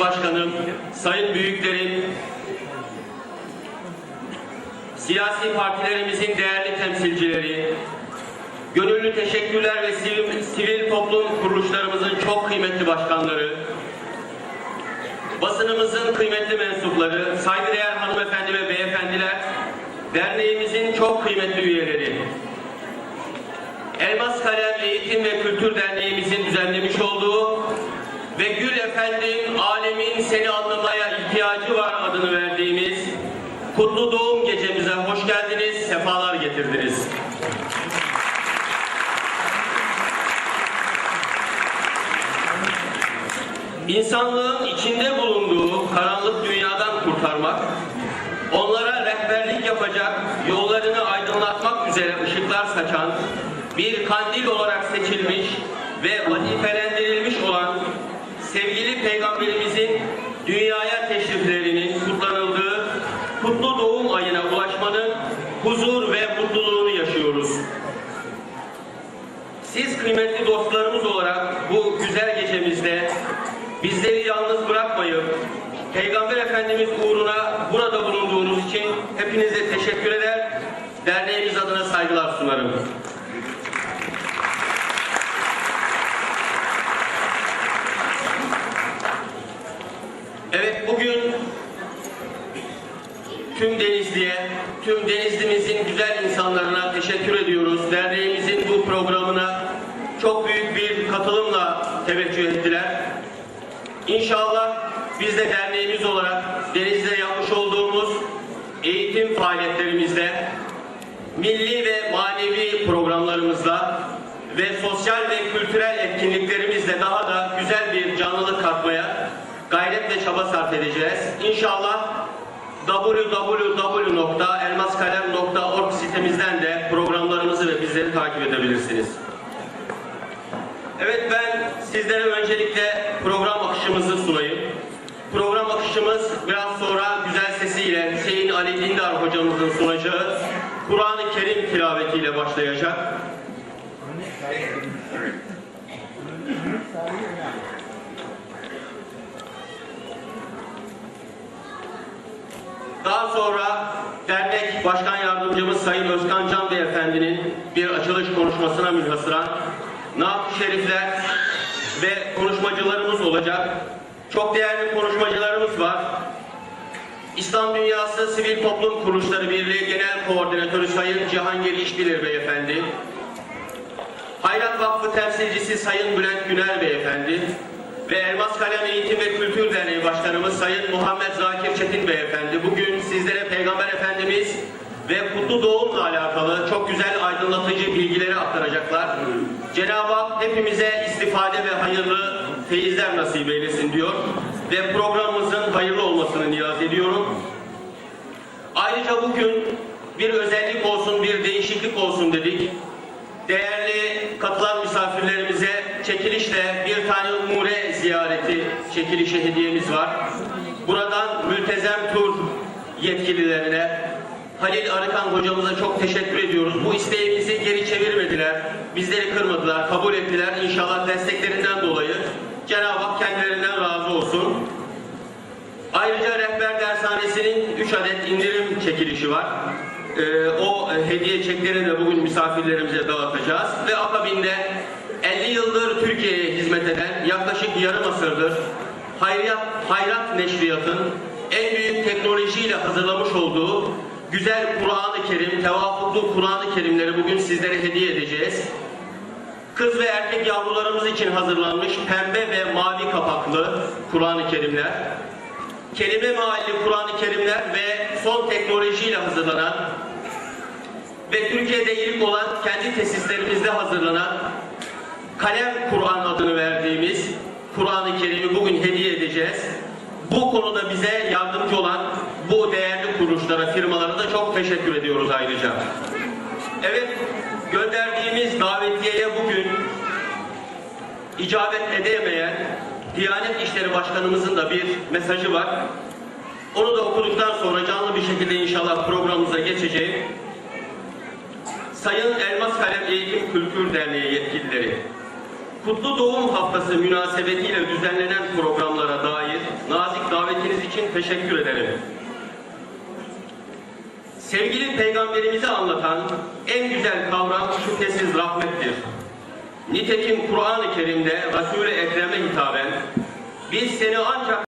Başkanım, sayın büyüklerim, siyasi partilerimizin değerli temsilcileri, gönüllü teşekkürler ve sivil, sivil toplum kuruluşlarımızın çok kıymetli başkanları, basınımızın kıymetli mensupları, saygıdeğer hanımefendi ve beyefendiler, derneğimizin çok kıymetli üyeleri, Elmas Kalem Eğitim ve Kültür Derneğimizin düzenlemiş olduğu ve Gül Efendim Alemin Seni Anlamaya ihtiyacı var adını verdiğimiz Kutlu Doğum Gecemize hoş geldiniz, sefalar getirdiniz. İnsanlığın içinde bulunduğu karanlık dünyadan kurtarmak, onlara rehberlik yapacak, yollarını aydınlatmak üzere ışıklar saçan, bir kandil olarak seçilmiş ve vazifelendirilmiş olan sevgili Peygamberimizin dünyaya teşriflerinin kutlanıldığı kutlu doğum ayına ulaşmanın huzur ve mutluluğunu yaşıyoruz. Siz kıymetli dostlarımız olarak bu güzel gecemizde bizleri yalnız bırakmayıp Peygamber Efendimiz uğruna burada bulunduğunuz için hepinize teşekkür eder. Derneğimiz adına saygılar sunarım. Evet bugün tüm Denizli'ye, tüm Denizli'mizin güzel insanlarına teşekkür ediyoruz. Derneğimizin bu programına çok büyük bir katılımla ettiler. İnşallah biz de derneğimiz olarak Denizli'de yapmış olduğumuz eğitim faaliyetlerimizde, milli ve manevi programlarımızla ve sosyal ve kültürel etkinliklerimizle daha da güzel bir canlılık katmaya gayret ve çaba sarf edeceğiz. İnşallah www.elmaskalem.org sitemizden de programlarımızı ve bizleri takip edebilirsiniz. Evet ben sizlere Hocamızın sunacağı Kur'an-ı Kerim tilavetiyle başlayacak. Daha sonra dernek başkan yardımcımız Sayın Özkan Can Beyefendi'nin bir açılış konuşmasına münhasıran naat Şerifler ve konuşmacılarımız olacak. Çok değerli konuşmacılarımız var. İslam Dünyası Sivil Toplum Kuruluşları Birliği Genel Koordinatörü Sayın Cihangir İşbilir Beyefendi, Hayrat Vakfı temsilcisi Sayın Bülent Güner Beyefendi ve Elmas Kalem Eğitim ve Kültür Derneği Başkanımız Sayın Muhammed Zakir Çetin Beyefendi bugün sizlere Peygamber Efendimiz ve kutlu doğumla alakalı çok güzel aydınlatıcı bilgileri aktaracaklar. Cenab-ı Hak hepimize istifade ve hayırlı feyizler nasip eylesin diyor ve programımızın hayırlı olmasını niyaz ediyorum. Ayrıca bugün bir özellik olsun, bir değişiklik olsun dedik. Değerli katılan misafirlerimize çekilişle bir tane umure ziyareti çekilişi hediyemiz var. Buradan mültezem tur yetkililerine, Halil Arıkan hocamıza çok teşekkür ediyoruz. Bu isteğimizi geri çevirmediler. Bizleri kırmadılar, kabul ettiler. İnşallah desteklerinden dolayı çekilişi var. Ee, o hediye çeklerini de bugün misafirlerimize dağıtacağız. Ve akabinde 50 yıldır Türkiye'ye hizmet eden yaklaşık yarım asırdır Hayriyat, Hayrat Neşriyat'ın en büyük teknolojiyle hazırlamış olduğu güzel Kur'an-ı Kerim, tevafuklu Kur'an-ı Kerimleri bugün sizlere hediye edeceğiz. Kız ve erkek yavrularımız için hazırlanmış pembe ve mavi kapaklı Kur'an-ı Kerimler, kelime mahalli Kur'an-ı Kerimler ve son teknolojiyle hazırlanan ve Türkiye'de ilk olan kendi tesislerimizde hazırlanan Kalem Kur'an adını verdiğimiz Kur'an-ı Kerim'i bugün hediye edeceğiz. Bu konuda bize yardımcı olan bu değerli kuruluşlara, firmalara da çok teşekkür ediyoruz ayrıca. Evet, gönderdiğimiz davetiyeye bugün icabet edemeyen Diyanet İşleri Başkanımızın da bir mesajı var. Onu da okuduktan sonra canlı bir şekilde inşallah programımıza geçeceğim. Sayın Elmas Kalem Eğitim Kültür Derneği yetkilileri, Kutlu Doğum Haftası münasebetiyle düzenlenen programlara dair nazik davetiniz için teşekkür ederim. Sevgili peygamberimizi anlatan en güzel kavram şüphesiz rahmettir. Nitekim Kur'an-ı Kerim'de Resul-i Ekrem'e hitaben biz seni ancak